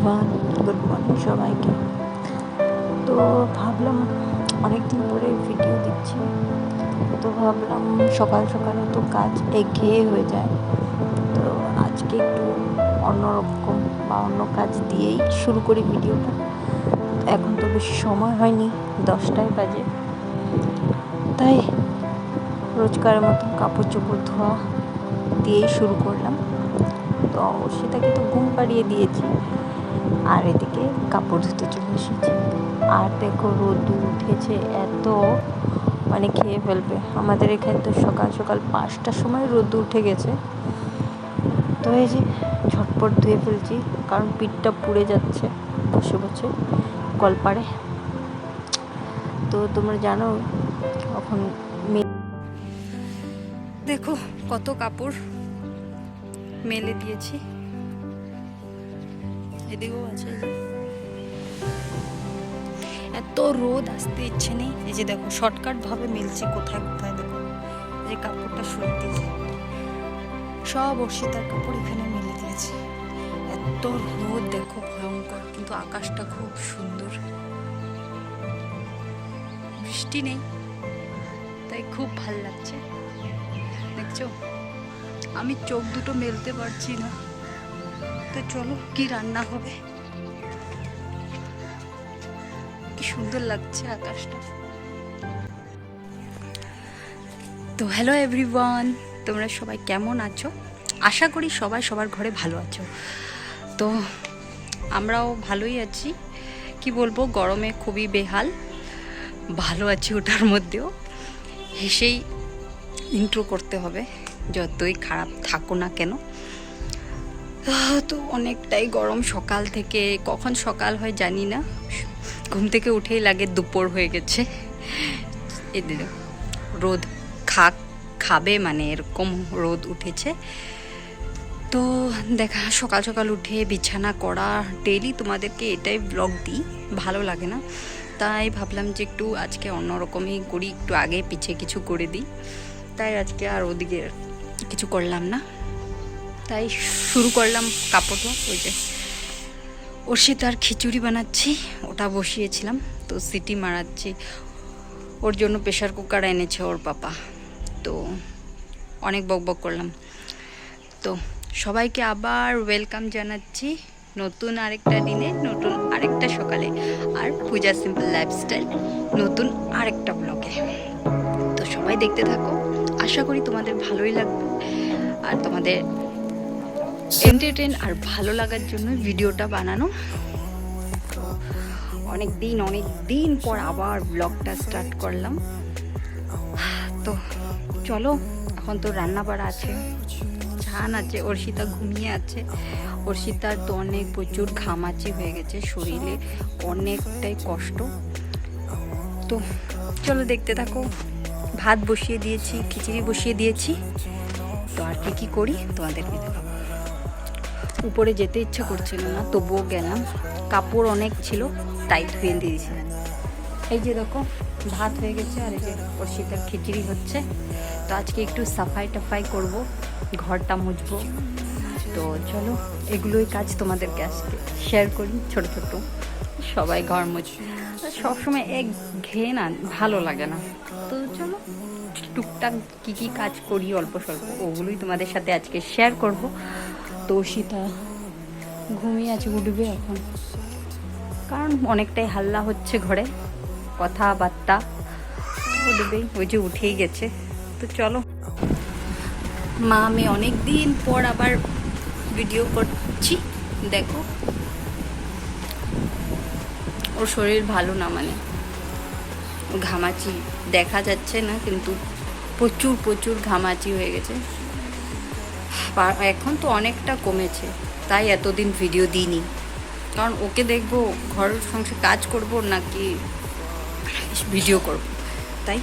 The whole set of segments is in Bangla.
এভরিওয়ান গুড মর্নিং সবাইকে। তো ভাবলাম অনেক দিন পরে ভিডিও দিচ্ছি। তো ভাবলাম সকাল সকালে তো কাজ এগিয়ে হয়ে যায়। তো আজকে একটু অন্যরকম বা অন্য কাজ দিয়েই শুরু করি ভিডিওটা। এখন তো বেশি সময় হয়নি, দশটায় বাজে। তাই রোজকারের মতন কাপড় চোপড় ধোয়া দিয়েই শুরু করলাম। তো সেটাকে তো ঘুম পাড়িয়ে দিয়েছি। আর এদিকে কাপড় ধুতে চলে এসেছি। আর দেখো রোদ উঠেছে এত মানে খেয়ে ফেলবে। আমাদের এখানে তো সকাল সকাল পাঁচটার সময় রোদ উঠে গেছে। তো এই যে ঝটপট ধুয়ে ফেলছি, কারণ পিঠটা পুড়ে যাচ্ছে বসে বসে কলপাড়ে। তো তোমরা জানো, এখন দেখো কত কাপড় মেলে দিয়েছি। এদিকেও আছে এত রোদ, আসতে ইচ্ছে নেই। এই যে দেখো শর্টকাট ভাবে মেলছি কোথায় কোথায় দেখো। যে কাপড়টা শুয়ে দিয়েছি। সব অর্ষিতার কাপড় এখানে মেলে দিয়েছি এত রোদ, দেখো, ভয়ঙ্কর। কিন্তু আকাশটা খুব সুন্দর। বৃষ্টি নেই, তাই খুব ভালো লাগছে। দেখছ? আমি চোখ দুটো মেলতে পারছি না। তো চলো, কি রান্না হবে? কি সুন্দর লাগছে আকাশটা। তো হ্যালো এভরিওয়ান তোমরা সবাই কেমন আছো? আশা করি সবাই সবার ঘরে ভালো আছো। তো আমরাও ভালোই আছি। কি বলব, গরমে খুবই বেহাল। ভালো আছি ওটার মধ্যেও। হেসেই ইন্ট্রো করতে হবে, যতই খারাপ থাকো না কেন। তো অনেকটাই গরম সকাল থেকে। কখন সকাল হয় জানি না। ঘুম থেকে উঠেই লাগে দুপুর হয়ে গেছে। এদের রোদ খাক খাবে মানে এরকম রোদ উঠেছে। তো দেখা, সকাল সকাল উঠে বিছানা করা ডেলি তোমাদেরকে এটাই ব্লগ দিই। ভালো লাগে না। তাই ভাবলাম যে একটু আজকে অন্যরকমই করি, একটু আগে পিছে কিছু করে দিই। তাই আজকে আর ওদিকে কিছু করলাম না। তাই শুরু করলাম কাপড় ধোয়া। ওই যে ওর সাথে আর খিচুড়ি বানাচ্ছি, ওটা বসিয়েছিলাম। তো সিটি মারাচ্ছি। ওর জন্য প্রেশার কুকার এনেছে ওর পাপা তো অনেক বক বক করলাম। তো সবাইকে আবার ওয়েলকাম জানাচ্ছি নতুন আরেকটা দিনে, নতুন আরেকটা সকালে আর পূজা সিম্পল লাইফস্টাইল নতুন আরেকটা ব্লগে তো সবাই দেখতে থাকো। আশা করি তোমাদের ভালোই লাগবে। আর তোমাদের এন্টারটেন আর ভালো লাগার জন্য ভিডিওটা বানানো। অনেক দিন অনেক দিন পর আবার ব্লগটা স্টার্ট করলাম। তো চলো, এখন তো রান্না বাড়া আছে। ছান আছে, অর্ষিতা ঘুমিয়ে আছে। অর্ষিতার তো অনেক প্রচুর ঘামাচি হয়ে গেছে শরীরে, অনেকটাই কষ্ট। তো চলো দেখতে থাকো। ভাত বসিয়ে দিয়েছি, খিচুড়ি বসিয়ে দিয়েছি। তো আর কি কি করি, তোমাদেরকে দেখাবো। উপরে যেতে ইচ্ছা করছিল না, তবুও গেলাম। কাপড় অনেক ছিল তাই ধুয়ে দিয়েছি। এই যে দেখো, ভাত হয়ে গেছে, আর এই যে অর্ষিতার খিচুড়ি হচ্ছে। তো আজকে একটু সাফাই টাফাই করব, ঘরটা মুছবো। তো চলো, এগুলোই কাজ তোমাদেরকে আজকে শেয়ার করি, ছোট ছোট। সবাই ঘর মুছবে সবসময় এক ঘেয়ে না ভালো লাগে না। তো চলো, টুকটাক কী কী কাজ করি, অল্প স্বল্প, ওগুলোই তোমাদের সাথে আজকে শেয়ার করব। তো সীতা ঘুমিয়ে আছে, উঠবে এখন। কারণ অনেকটাই হাল্লা হচ্ছে ঘরে। কথাবার্তা উঠবেই, ওই যে উঠেই গেছে। তো চলো। মা, আমি অনেক দিন পর আবার ভিডিও করছি। দেখো। ওর শরীর ভালো না মানে। ঘামাচি দেখা যাচ্ছে না, কিন্তু প্রচুর প্রচুর ঘামাচি হয়ে গেছে। এখন তো অনেকটা কমেছে, তাই এতদিন ভিডিও দিইনি। কারণ ওকে দেখব ঘর সংসার কাজ করব নাকি ভিডিও করব, তাই?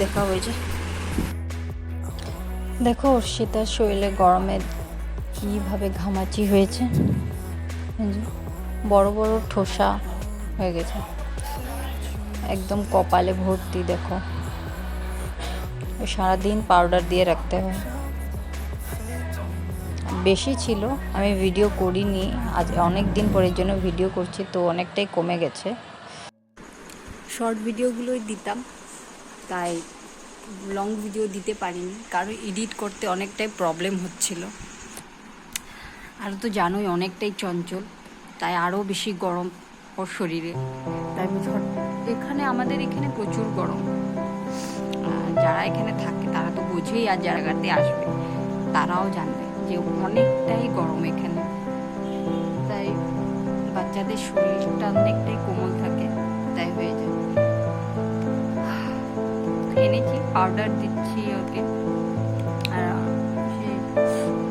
দেখা হয়েছে দেখো অর্ষিতার শরীরে গরমে কীভাবে ঘামাচি হয়েছে। বড় বড় ঠোসা হয়ে গেছে। একদম কপালে ভর্তি, দেখো। সারাদিন পাউডার দিয়ে রাখতে হয়। বেশি ছিল, আমি ভিডিও করিনি। আজ অনেক দিন পরের জন্য ভিডিও করছি, তো অনেকটাই কমে গেছে। শর্ট ভিডিওগুলোই দিতাম, তাই লং ভিডিও দিতে পারিনি। কারণ এডিট করতে অনেকটাই প্রবলেম হচ্ছিল। আর তো জানোই অনেকটাই চঞ্চল, তাই আরও বেশি গরম ওর শরীরে। তাই এখানে আমাদের এখানে প্রচুর গরম। যারা এখানে থাকে, তারা তো বোঝেই আর জায়গাতে আসবে। তারাও জানবে। যে অনেকটাই গরম এখানে। তাই বাচ্চাদের শরীরটা অনেকটাই কোমল থাকে, তাই হয়ে যায়। এনেছি পাউডার দিচ্ছি ওকে। আর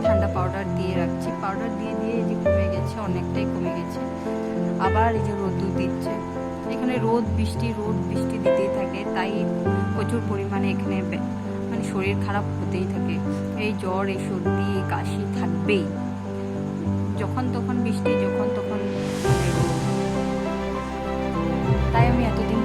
ঠান্ডা পাউডার দিয়ে রাখছি। পাউডার দিয়ে দিয়ে যে কমে গেছে, অনেকটাই কমে গেছে। আবার এই যে রোদ দিচ্ছে। এখানে রোদ বৃষ্টি রোদ বৃষ্টি দিতেই থাকে, তাই প্রচুর পরিমাণে এখানে শরীর খারাপ হতেই থাকে। এই জ্বর, এই সর্দি কাশি থাকবেই। যখন তখন বৃষ্টি, যখন তখন তাই আমি এতদিন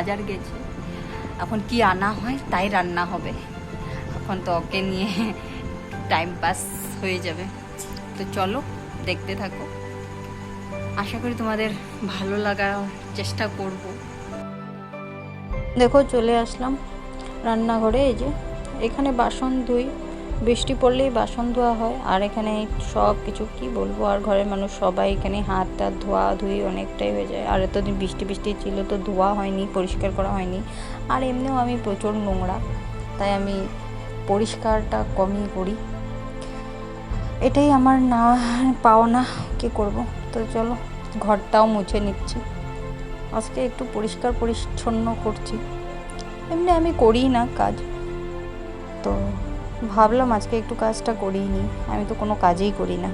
বাজার গেছে। এখন কি আনা হয় তাই রান্না হবে। এখন তো ওকে নিয়ে টাইম পাস হয়ে যাবে। তো চলো, দেখতে থাকো। আশা করি তোমাদের ভালো লাগার চেষ্টা করব। দেখো, চলে আসলাম রান্নাঘরে। এই যে, এখানে বাসন ধুই। বৃষ্টি পড়লেই বাসন ধোয়া হয়। আর এখানে সব কিছু, কি বলব, আর ঘরের মানুষ সবাই এখানে হাত টাত ধোয়া ধুই অনেকটাই হয়ে যায়। আর এতদিন বৃষ্টি বৃষ্টি ছিল তো ধোয়া হয়নি, পরিষ্কার করা হয়নি। আর এমনিও আমি প্রচুর নোংরা, তাই আমি পরিষ্কারটা কমই করি। এটাই আমার না পাওনা, কি করব? তো চলো, ঘরটাও মুছে নিচ্ছি। আজকে একটু পরিষ্কার পরিচ্ছন্ন করছি। এমনি আমি করি না কাজ। তো ভাবলাম আজকে একটু কাজটা করিই নি আমি তো কোনো কাজই করি না।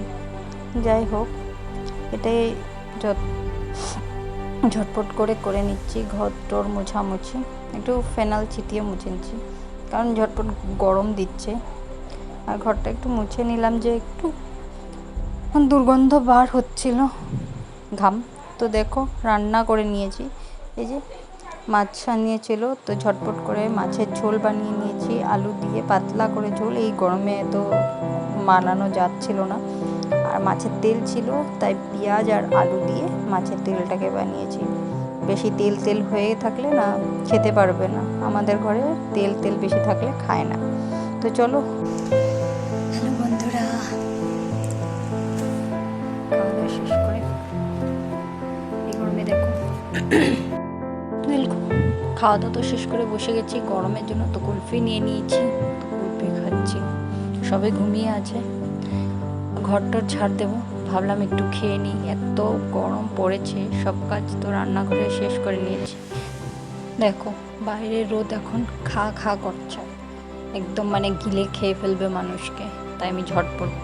যাই হোক, এটাই ঝটপট করে করে নিচ্ছি, ঘর টোর মোছামুছি। একটু ফেনাল ছিটিয়ে মুছে নিচ্ছি, কারণ ঝটপট গরম দিচ্ছে। আর ঘরটা একটু মুছে নিলাম যে একটু দুর্গন্ধ বার হচ্ছিল। ঘাম। তো দেখো, রান্না করে নিয়েছি। এই যে মাছ আনিয়েছিল, তো ঝটপট করে মাছের ঝোল বানিয়ে নিয়েছি। আলু দিয়ে পাতলা করে ঝোল, এই গরমে তো মানানো যাচ্ছিল না। আর মাছের তেল ছিল, তাই পেঁয়াজ আর আলু দিয়ে মাছের তেলটাকে বানিয়েছি। বেশি তেল তেল হয়ে থাকলে না খেতে পারবে না। আমাদের ঘরে তেল তেল বেশি থাকলে খায় না। তো চলো। হ্যালো বন্ধুরা। শেষ করে দেখো। খাওয়া দাওয়া তো শেষ করে বসে গেছি, গরমের জন্য তো কুলফি নিয়ে নিয়েছি, কুলফি খাচ্ছি। সবাই ঘুমিয়ে আছে। ঘরটর ছাড় দেবো। ভাবলাম একটু খেয়ে নিই। এত গরম পড়েছে, সব কাজ তো রান্নাঘরে শেষ করে নিয়েছি। দেখো বাইরে রোদ এখন খা খা করছে। একদম মানে গিলে খেয়ে ফেলবে মানুষকে। তাই আমি ঝটপট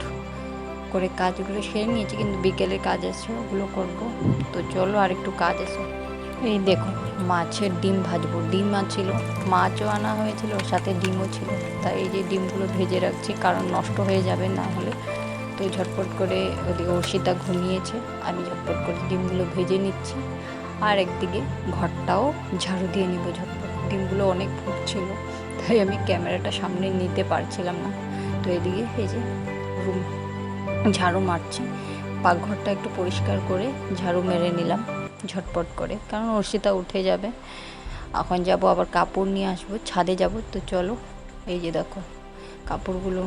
করে কাজগুলো সেরে নিয়েছি, কিন্তু বিকেলে কাজ আছে, ওগুলো করব। তো চলো আর একটু কাজ আছে। এই দেখো মাছের ডিম ভাজবো। ডিম ছিল মাছও আনা হয়েছিল সাথে ডিমও ছিল। তাই এই যে ডিমগুলো ভেজে রাখছি, কারণ নষ্ট হয়ে যাবে না হলে। তো ঝটপট করে ওদিকে অর্ষিতা ঘুমিয়েছে, আমি ঝটপট করে ডিমগুলো ভেজে নিচ্ছি। আর একদিকে ঘরটাও ঝাড়ু দিয়ে নিব ঝটপট। ডিমগুলো অনেক ফুটছিল, তাই আমি ক্যামেরাটা সামনে নিতে পারছিলাম না। তো এদিকে এই যে রুম, ঝাড়ু মারছি। পাকঘরটা একটু পরিষ্কার করে ঝাড়ু মেরে নিলাম। ঝটপট করে, কারণ অর্ষিতা উঠে যাবে। এখন যাব আবার কাপড় নিয়ে আসব, ছাদে যাব, তো চলো। এই যে দেখো, কাপড়গুলো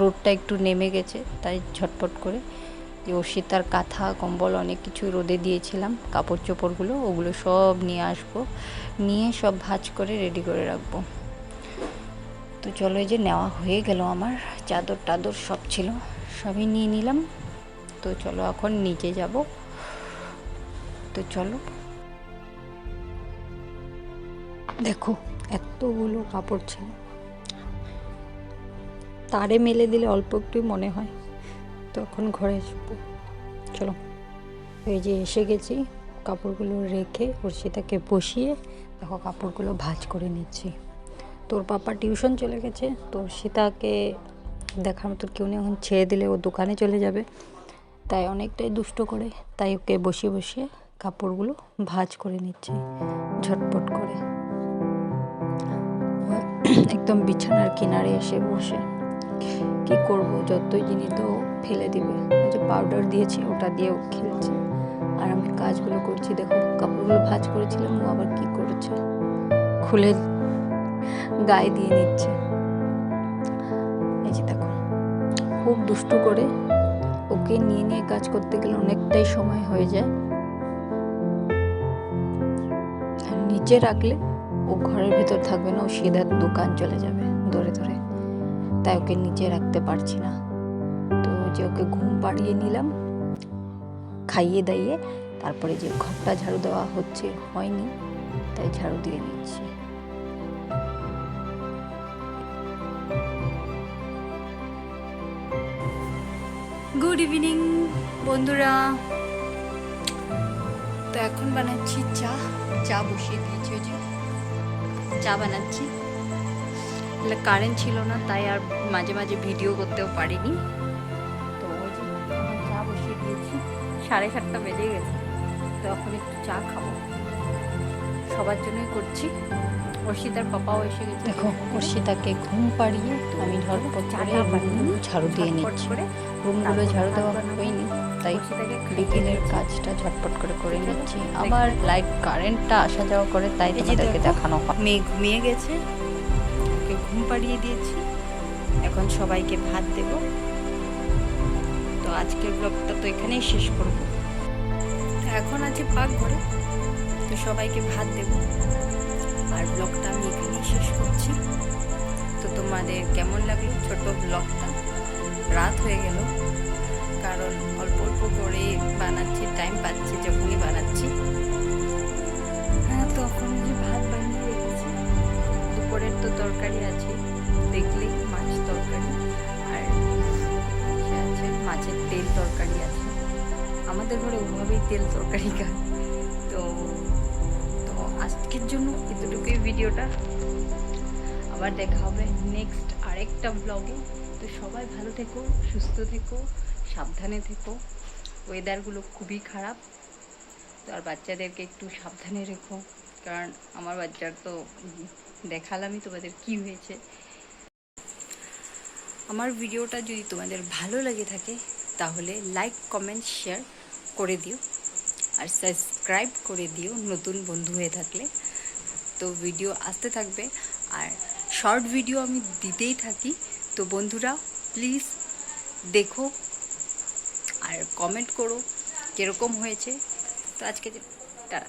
রোদটা একটু নেমে গেছে, তাই ঝটপট করে। যে অর্ষিতার কাঁথা, কম্বল অনেক কিছু রোদে দিয়েছিলাম, কাপড় চোপড়গুলো, ওগুলো সব নিয়ে আসব। নিয়ে সব ভাজ করে রেডি করে রাখব। তো চলো, এই যে নেওয়া হয়ে গেল আমার চাদর টাদর সব ছিল, সবই নিয়ে নিলাম। তো চলো, এখন নিচে যাব। তো চলো। দেখো, এতগুলো কাপড় ছিল। তারে মেলে দিলে অল্প একটু মনে হয়, তখন ঘরে আসব। চলো। এই যে এসে গেছি, কাপড়গুলো রেখে অর্ষিতাকে বসিয়ে দেখো কাপড়গুলো ভাজ করে নিচ্ছি। তোর পাপা টিউশন চলে গেছে তো অর্ষিতাকে দেখার মতো কেউ নেই, এখন ছেড়ে দিলে ও দোকানে চলে যাবে। তাই অনেকটাই দুষ্ট করে, তাই ওকে বসিয়ে বসিয়ে কাপড়গুলো ভাঁজ করে নিচ্ছি, ঝটপট করে। একদম বিছানার কিনারে এসে বসে। কি করব? যতই জিনিস তো ফেলে দিবে। যে পাউডার দিয়েছি, ওটা দিয়েও খেলছে। আর আমি কাজগুলো করছি, দেখো, কাপড়গুলো ভাঁজ করেছিলাম, ও আবার কি করেছে? খুলে গায়ে দিয়ে নিচ্ছে। এই যে দেখো, খুব দুষ্টু করে ওকে নিয়ে নিয়ে কাজ করতে গেলে অনেকটাই সময় হয়ে যায়। নিচে রাখলে ও ঘরের ভেতর থাকবে না, ও সিধা দোকান চলে যাবে ধরে ধরে তাই ওকে নিচে রাখতে পারছি না। তো যে ওকে ঘুম পাড়িয়ে নিলাম, খাইয়ে দাইয়ে, তারপরে যে ঘরটা ঝাড়ু দেওয়া হচ্ছে হয়নি, তাই ঝাড়ু দিয়ে নিচ্ছি। গুড ইভিনিং বন্ধুরা। তো এখন বানাচ্ছি চা। চা বসিয়ে দিয়েছি যে। চা বানাচ্ছি। তাহলে কারেন্ট ছিল না তাই আর মাঝে মাঝে ভিডিও করতেও পারিনি। তো ওই যে চা বসিয়ে দিয়েছি। সাড়ে সাতটা বেজে গেছে। তো এখন একটু চা খাব। সবার জন্যই করছি। অর্ষিতার পাপাও এসে গেছে। দেখো অর্ষিতাকে ঘুম পাড়িয়ে আমি করে চাটা বানিয়ে ঝাড়ু দিয়ে নিচ্ছি। করে রুমগুলো ঝাড়ু দেওয়া হয়নি। তাই বিকেলের কাজটা ঝটপট করে করে নিচ্ছি। আবার লাইট কারেন্টটা আসা যাওয়া করে তাই তোমাদেরকে দেখানো হয়। মেয়ে ঘুমিয়ে গেছে ওকে ঘুম পাড়িয়ে দিয়েছি। এখন সবাইকে ভাত দেব। তো আজকের ব্লগটা তো এখানেই শেষ করব। এখন আছে পাকঘরে তো সবাইকে ভাত দেব। আর ব্লগটা আমি এখানেই শেষ করছি। তো তোমাদের কেমন লাগল ছোট ব্লগটা রাত হয়ে গেল। কারণ অল্প অল্প করে বানাচ্ছি টাইম পাচ্ছি যখনই বানাচ্ছি। হ্যাঁ তখন যে ভাত বানিয়ে রেখেছি, দুপুরের তো তরকারি আছে দেখলেই মাছ তরকারি, আর আছে, মাছের তেল তরকারি আছে। আমাদের ঘরে ওভাবেই তেল তরকারি খায়। তো তো আজকের জন্য এতটুকুই ভিডিওটা। আবার দেখা হবে নেক্সট আরেকটা ব্লগে তো সবাই ভালো থেকো, সুস্থ থেকো। সাবধানে থেকো। ওয়েদারগুলো খুবই খারাপ। তো আর বাচ্চাদেরকে একটু সাবধানে রেখো। কারণ আমার বাচ্চার তো দেখালামই তোমাদের কি হয়েছে। আমার ভিডিওটা যদি তোমাদের ভালো লেগে থাকে, তাহলে লাইক কমেন্ট শেয়ার করে দিও। আর সাবস্ক্রাইব করে দিও নতুন বন্ধু হয়ে থাকলে। তো ভিডিও আসতে থাকবে। আর শর্ট ভিডিও আমি দিতেই থাকি। তো বন্ধুরা প্লিজ দেখো। আর কমেন্ট করো কীরকম হয়েছে। তো আজকে টাটা